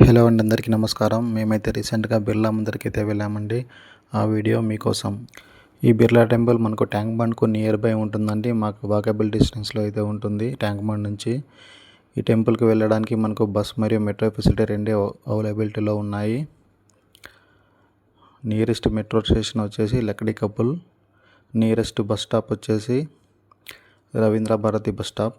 Hello అండి అందరికీ నమస్కారం. మేమైతే రీసెంట్గా బిర్లా ముందరికి అయితే వెళ్ళామండి. ఆ వీడియో మీకోసం. ఈ బిర్లా టెంపుల్ మనకు ట్యాంక్ బండ్కు నియర్ బై ఉంటుందండి. మాకు వాకబుల్ డిస్టెన్స్లో అయితే ఉంటుంది ట్యాంక్ బండ్ నుంచి. ఈ టెంపుల్కి వెళ్ళడానికి మనకు బస్ మరియు మెట్రో ఫెసిలిటీ రెండే అవైలబిలిటీలో ఉన్నాయి. నియరెస్ట్ మెట్రో స్టేషన్ వచ్చేసి Lakdikapul. Nearest bus stop వచ్చేసి రవీంద్ర భారతి బస్ స్టాప్.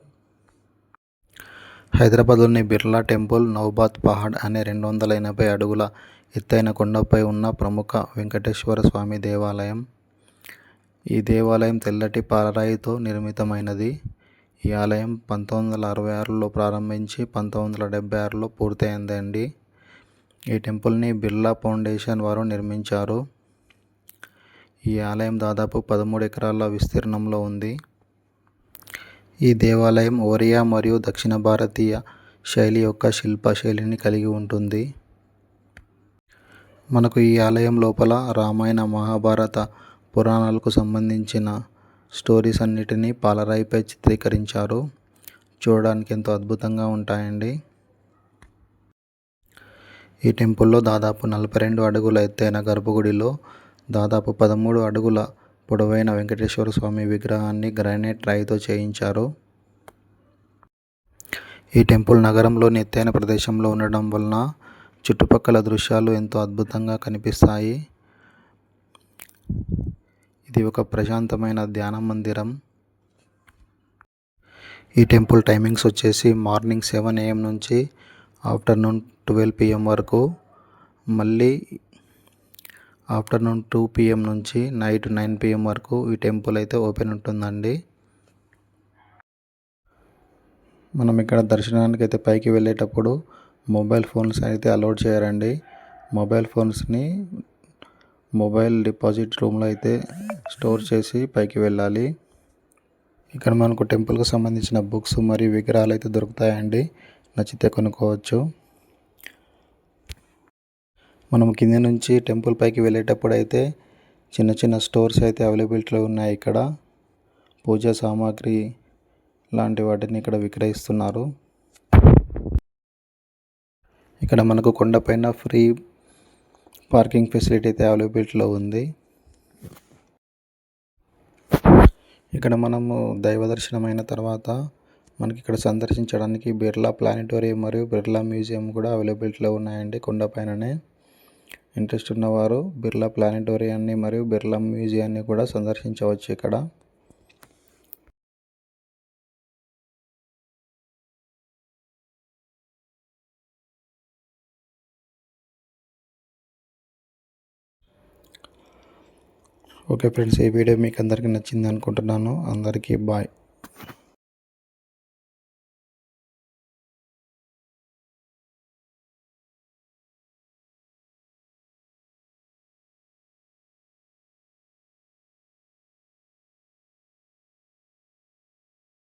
హైదరాబాద్లోని బిర్లా టెంపుల్ నౌబాద్ పహాడ్ అనే రెండు వందల ఎనభై అడుగుల ఎత్తైన కొండపై ఉన్న ప్రముఖ వెంకటేశ్వర స్వామి దేవాలయం. ఈ దేవాలయం తెల్లటి పాలరాయితో నిర్మితమైనది. ఈ ఆలయం పంతొమ్మిది వందల అరవై ఆరులో ప్రారంభించి పంతొమ్మిది వందల డెబ్బై ఆరులో పూర్తయిందండి. ఈ టెంపుల్ని బిర్లా ఫౌండేషన్ వారు నిర్మించారు. ఈ ఆలయం దాదాపు పదమూడు ఎకరాల విస్తీర్ణంలో ఉంది. ఈ దేవాలయం ఒరియా మరియు దక్షిణ భారతీయ శైలి యొక్క శిల్ప శైలిని కలిగి ఉంటుంది. మనకు ఈ ఆలయం లోపల రామాయణ మహాభారత పురాణాలకు సంబంధించిన స్టోరీస్ అన్నిటినీ పాలరాయిపై చిత్రీకరించారు. చూడడానికి ఎంతో అద్భుతంగా ఉంటాయండి. ఈ టెంపుల్లో దాదాపు నలభై రెండు అడుగుల ఎత్తైన గర్భగుడిలో దాదాపు పదమూడు అడుగుల పొడవైన వెంకటేశ్వర స్వామి విగ్రహాన్ని గ్రానైట్ రాయితో చేయించారు. ఈ టెంపుల్ నగరంలోని ఎత్తైన ప్రదేశంలో ఉండడం వలన చుట్టుపక్కల దృశ్యాలు ఎంతో అద్భుతంగా కనిపిస్తాయి. ఇది ఒక ప్రశాంతమైన ధ్యాన మందిరం. ఈ టెంపుల్ టైమింగ్స్ వచ్చేసి మార్నింగ్ సెవెన్ ఏఎం నుంచి ఆఫ్టర్నూన్ ట్వెల్వ్ పిఎం వరకు. మళ్ళీ ఆఫ్టర్నూన్ టూ పిఎం నుంచి నైట్ నైన్ పిఎం వరకు ఈ టెంపుల్ అయితే ఓపెన్ ఉంటుందండి. మనం ఇక్కడ దర్శనానికి అయితే పైకి వెళ్ళేటప్పుడు మొబైల్ ఫోన్స్ అయితే అలౌడ్ చేయరండి మొబైల్ ఫోన్స్ని మొబైల్ డిపాజిట్ రూమ్లో అయితే స్టోర్ చేసి పైకి వెళ్ళాలి. ఇక్కడ మనకు టెంపుల్కి సంబంధించిన బుక్స్ మరియు విగ్రహాలు అయితే దొరుకుతాయండి. నచ్చితే కొనుక్కోవచ్చు. మనం కింద నుంచి టెంపుల్ పైకి వెళ్ళేటప్పుడు అయితే చిన్న చిన్న స్టోర్స్ అయితే అవైలబిలిటీలో ఉన్నాయి ఇక్కడ. పూజా సామాగ్రి లాంటి వాటిని ఇక్కడ విక్రయిస్తున్నారు. ఇక్కడ మనకు కొండపైన ఫ్రీ పార్కింగ్ ఫెసిలిటీ అయితే అవైలబిలిటీలో ఉంది. ఇక్కడ మనము దైవ దర్శనం అయిన తర్వాత మనకి ఇక్కడ సందర్శించడానికి బిర్లా ప్లానిటోరియం మరియు బిర్లా మ్యూజియం కూడా అవైలబిలిటీలో ఉన్నాయండి కొండపైననే ఇంట్రెస్ట్ ఉన్నవారు బిర్లా ప్లానిటోరియాన్ని మరియు బిర్లా మ్యూజియాన్ని కూడా సందర్శించవచ్చు ఇక్కడ. ఓకే ఫ్రెండ్స్ ఈ వీడియో మీకు అందరికీ నచ్చింది అనుకుంటున్నాను. అందరికీ బాయ్.